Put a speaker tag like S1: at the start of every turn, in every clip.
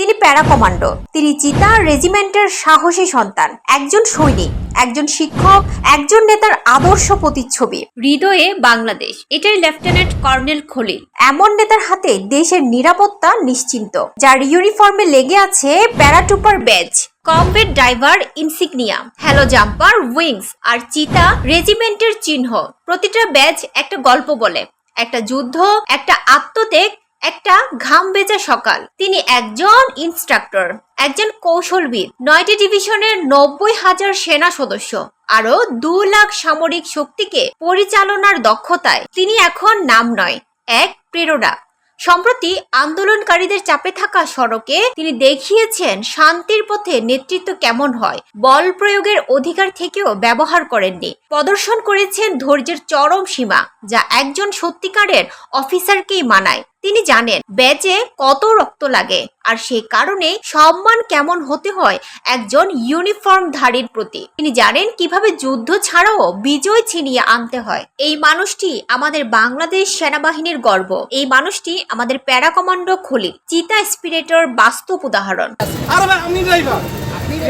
S1: তিনি para commando. তিনি চিতা রেজিমেন্টের সাহসী সন্তান। একজন সৈনিক একজন শিক্ষক একজন নেতার আদর্শ প্রতিচ্ছবি। হৃদয়ে বাংলাদেশ। এটাই লেফটেন্যান্ট কর্নেল খলিল। এমন নেতার হাতে দেশের নিরাপত্তা নিশ্চিন্ত যার ইউনিফর্মে লেগে আছে paratrooper badge. Combat driver insignia. HALO jumper wings আর চিতা রেজিমেন্টের চিহ্ন। প্রতিটা ব্যাজ একটা গল্প বলে একটা যুদ্ধ একটা আত্মত্যাগ একটা ঘাম বেচা সকাল। তিনি একজন ইনস্ট্রাক্টর একজন কৌশলবিদ। নয়টি ডিভিশনের নব্বই হাজার সেনা সদস্য। আরও দু লাখ সামরিক শক্তিকে পরিচালনার দক্ষতায়। তিনি এখন নাম নয়, এক প্রেরণা। সম্প্রতি আন্দোলনকারীদের চাপে থাকা সড়কে তিনি দেখিয়েছেন শান্তির পথে নেতৃত্ব কেমন হয়। বল প্রয়োগের অধিকার থেকেও ব্যবহার করেননি। প্রদর্শন করেছেন ধৈর্যের চরম সীমা, যা একজন সত্যিকারের অফিসারকেই মানায়। তিনি জানেন ব্যাচে কত রক্ত লাগে আর সেই কারণে সম্মান কেমন হতে হয় একজন ইউনিফর্মধারীর প্রতি। তিনি জানেন কীভাবে যুদ্ধ ছাড়াও বিজয় ছিনিয়ে আনতে হয়। এই মানুষটি আমাদের বাংলাদেশ সেনাবাহিনীর গর্ব। এই মানুষটি আমাদের প্যারা কমান্ডো খলিল চিতা স্পিরিটর বাস্তব উদাহরণ।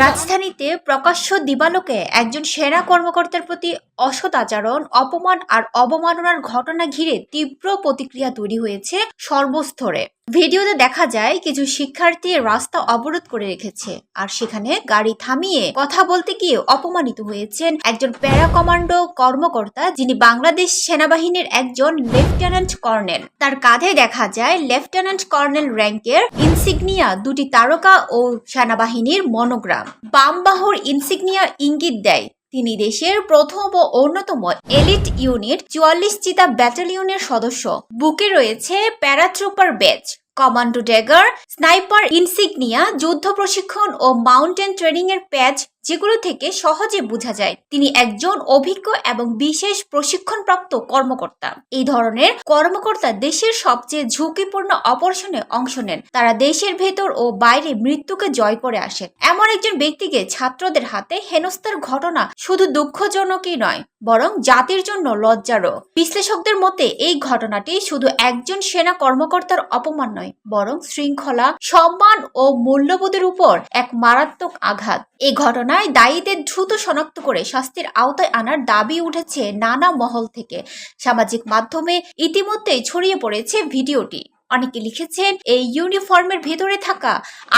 S1: রাজধানীতে প্রকাশ্য দিবালোকে একজন সেনা কর্মকর্তার প্রতি অসৎ আচরণ, অপমান আর অবমাননার ঘটনা ঘিরে তীব্র প্রতিক্রিয়া তৈরি হয়েছে সর্বস্তরে। ভিডিওতে দেখা যায় কিছু শিক্ষার্থী রাস্তা অবরোধ করে রেখেছে আর সেখানে গাড়ি থামিয়ে কথা বলতে গিয়ে অপমানিত হয়েছেন একজন প্যারা কমান্ডো কর্মকর্তা যিনি বাংলাদেশ সেনাবাহিনীর একজন লেফটেন্যান্ট কর্নেল। তার কাঁধে দেখা যায় লেফটেন্যান্ট কর্নেল র্যাঙ্কের ইনসিগনিয়া দুটি তারকা ও সেনাবাহিনীর মনোগ্রাম। বামবাহুর ইনসিগনিয়া ইঙ্গিত দেয় তিনি দেশের প্রথম ও অন্যতম এলিট ইউনিট চুয়াল্লিশ চিতা ব্যাটালিয়নের সদস্য। বুকে রয়েছে paratrooper badge commando dagger, sniper insignia, যুদ্ধ প্রশিক্ষণ ও মাউন্টেন ট্রেনিং এর প্যাচ যেগুলো থেকে সহজে বোঝা যায়। তিনি একজন অভিজ্ঞ এবং বিশেষ প্রশিক্ষণপ্রাপ্ত কর্মকর্তা। এই ধরনের কর্মকর্তা দেশের সবচেয়ে ঝুঁকিপূর্ণ অপারেশনে অংশ নেন। তারা দেশের ভেতর ও বাইরে মৃত্যুকে জয় করে আসেন। এমন একজন ব্যক্তিকে ছাত্রদের হাতে হেনস্থার ঘটনা শুধু দুঃখজনকই নয়, বরং জাতির জন্য লজ্জারও। বিশ্লেষকদের মতে, এই ঘটনাটি শুধু একজন সেনা কর্মকর্তার অপমান নয়, বরং শৃঙ্খলা, সম্মান ও মূল্যবোধের উপর এক মারাত্মক আঘাত। এই ঘটনায় দায়ীদের দ্রুত শনাক্ত করে শাস্তির আওতায় আনার দাবি উঠেছে নানা মহল থেকে। সামাজিক মাধ্যমে ইতিমধ্যেই ছড়িয়ে পড়েছে ভিডিওটি। অনেকে লিখেছেন, এই ইউনিফর্মের ভেতরে থাকা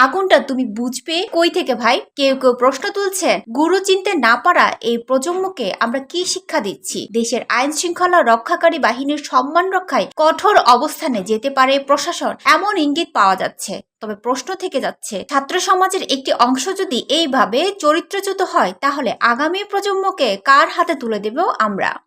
S1: আগুনটা তুমি বুঝবে কই থেকে ভাই? কেউ কেউ প্রশ্ন তুলছেন গুরু চিনতে না পারা এই প্রজন্মকে আমরা কি শিক্ষা দিচ্ছি? দেশের আইন শৃঙ্খলা রক্ষাকারী বাহিনীর সম্মান রক্ষায় কঠোর অবস্থানে যেতে পারে প্রশাসন। এমন ইঙ্গিত পাওয়া যাচ্ছে। তবে প্রশ্ন থেকে যাচ্ছে, ছাত্র সমাজের একটি অংশ যদি এইভাবে চরিত্রচ্যুত হয়, তাহলে আগামী প্রজন্মকে কার হাতে তুলে দেব আমরা?